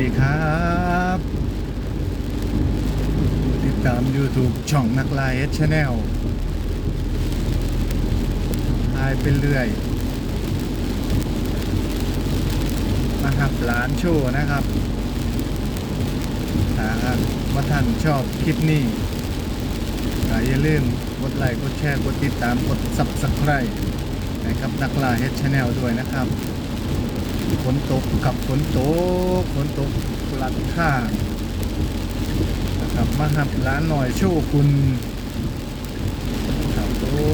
ดีครับ ติดตาม YouTube ช่องนักลายเอชแนลทายไปเรื่อยมาหับหลานโชว์นะครับถ้าหากว่าท่านชอบคลิปนี้ก็อย่าลืมกดไลค์กดแชร์กดติดตามกด Subscribe ให้กับนักล่าเฮดชแนลด้วยนะครับฝนตกกับฝนตก ข้างนะครับมาหับร้านหน่อยโชว์คุณครับโอ้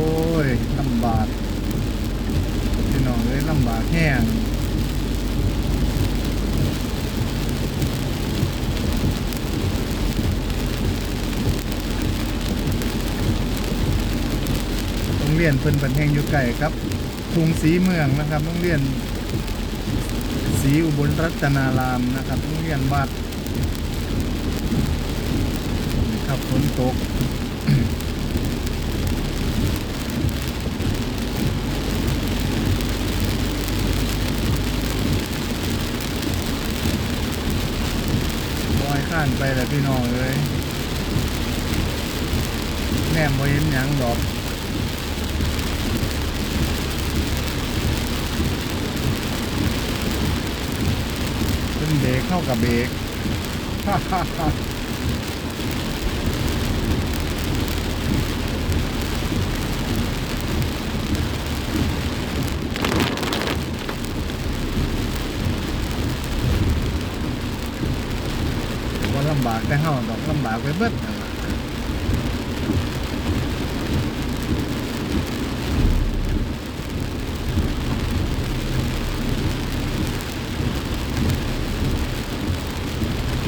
ยลำบากพี่น้องเลยลำบากแห้งโรงเรียนเพิ่นเป็นแห่งอยู่ไกลครับกรุงศรีเมืองนะครับโรงเรียนศรีอุบลรัตนารามนะครับโรงเรียนวัดครับ ฝนตกลอยข้านไปแหละพี่น้องเลยแนมบ่เห็นหยังดอกเป็นเบรกเข้ากับเบรกว่าลำบากแต่เฮาดอกลำบากไปเบิดนั่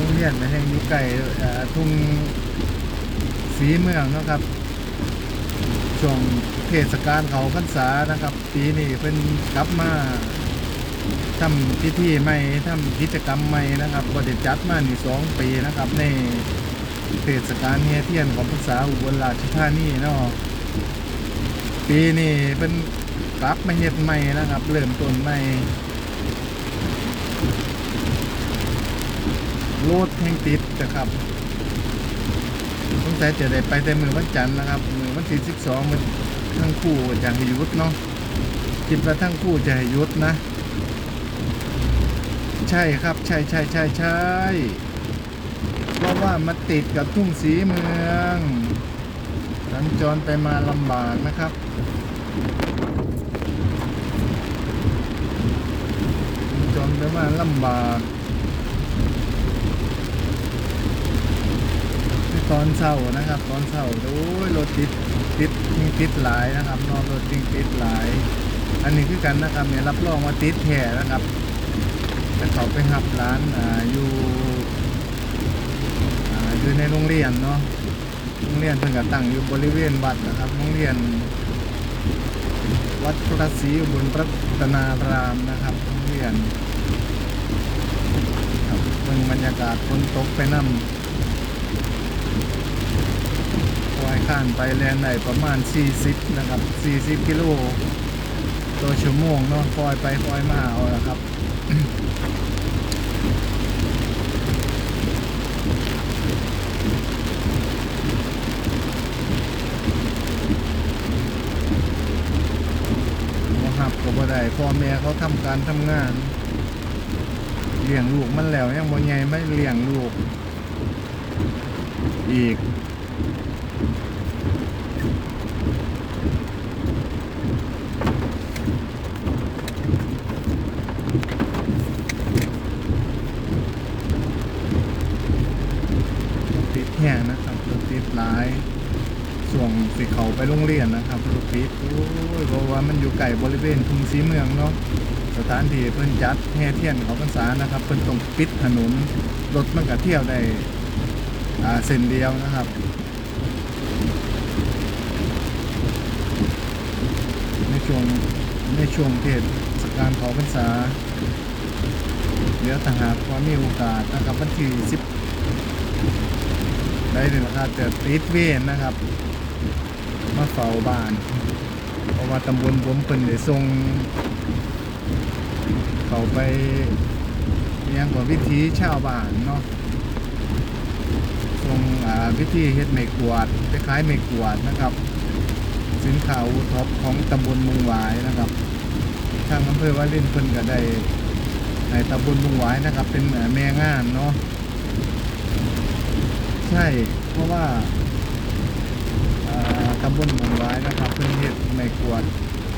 งเรียนมันยังอยู่ไก่ทุ่งสีเมืองนะครับช่วงเทศกาลเขาพรรษานะครับ ปีนี้เป็นกลับมา ทำพิธีใหม่ทำกิจกรรมใหม่นะครับบริจัดมานี่สองปีนะครับ ในเทศกาลเฮียเทียนของพรรษาอุบลราชธานีเนาะปีนี้เป็นกลับมาเฮ็ดใหม่นะครับ เริ่มต้นใหม่โลดแห่งติดนะครับสงสัยจะได้ไปแต่มือวันจันทร์นะครับ มือวันที่สิบสองมันทั้งคู่จะให้ยุดเนาะคิดว่าทั้งคู่จะให้หยุดนะ ใช่ครับ ใช่ใช่ใช่ใช่เพราะว่ามันติดกับทุ่งสีเมืองสัญจรไปมาลำบากนะครับสัญจรไปมาลำบากตอนเช้านะครับ ตอนเช้าโอ้ยรถติดติดยิงติดหลายนะครับนอนรถยิงติดหลาย อันนี้คือกันนะครับเนี่ยรับรองว่าติดแท้นะครับ แต่เขาไปหับร้านอ่าอยู่อ่าอยู่ในโรงเรียนเนาะโรงเรียนเพิ่งก็ตั้งอยู่บริเวณวัดนะครับโรงเรียน วัดพระศรีอุบลรัตนารามนะครับโรงเรียนครับเบิ่งบรรยากาศฝนตกไปน้ำปล่อยข้านไปแลนได้ประมาณ 40 นะครับ 40 กิโลต่อชั่วโมงเนาะปล่อยไปปล่อยมาเอาละครับหับก็บ่ได้ พ่อแม่เขาทำการทำงานเลี้ยงลูกมันแล้วยังบ่ใหญ่ไม่เลี้ยงลูก อีก ติดแห้งนะครับติดหลาย ส่วงสิเขาไปโรงเรียนนะครับรถติดโอ้ยเพราะว่ามันอยู่ไกลบริเวณทุ่งสีเมืองเนาะสถานที่เพิ่นจัดแห่เทียนเขาพรรษานะครับเพิ่นต้องปิดถนนรถมันก็เที่ยวได้อ่าเส้นเดียวนะครับในช่วงในช่วงเทศกาลเขาพรรษาเดี๋ยวถ้าหากว่ามีโอกาสนะครับวันที่สิบได้เลยนะครับจะติดเวนนะครับ มาเฝ้าบ้าน เพราะว่าตำบลผมเพิ่นได้ส่งเขาไปอิหยังกว่าวิถีชาวบ้านเนาะทรงวิธีเฮ็ดไม้กวาดคล้ายๆไม้กวาดนะครับ สินค้าท็อปของตำบลมุงหวายนะครับ ทางอำเภอวารินเพิ่นก็ได้ในตำบลมุงหวายนะครับ เป็นเอ่อแม่งานเนาะใช่เพราะว่า ตำบลมุงหวายนะครับเพิ่อนเฮ็ดไม้กวาด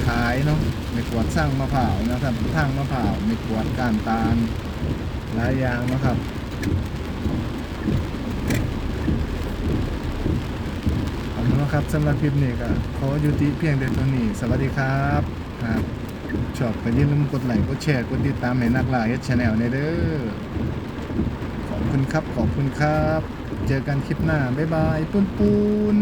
ขายเนาะไม้กวาดสร้างมะพร้าวนะครับทางมะพร้าวไม้กวาดกานตาลหลายอย่างนะครับเอาเป็นว่าครับสำหรับคลิปนี้ก็ขอยุติเพียงเดียวเท่านี้ สวัสดีครับครับชอบก็อย่าลืมกดไลค์กดแชร์กดติดตามให้นักล่าเฮ็ดชาแนลในเด้อขอบคุณครับขอบคุณครับ เจอกันคลิปหน้า บ๊ายบาย ปุ้นปูน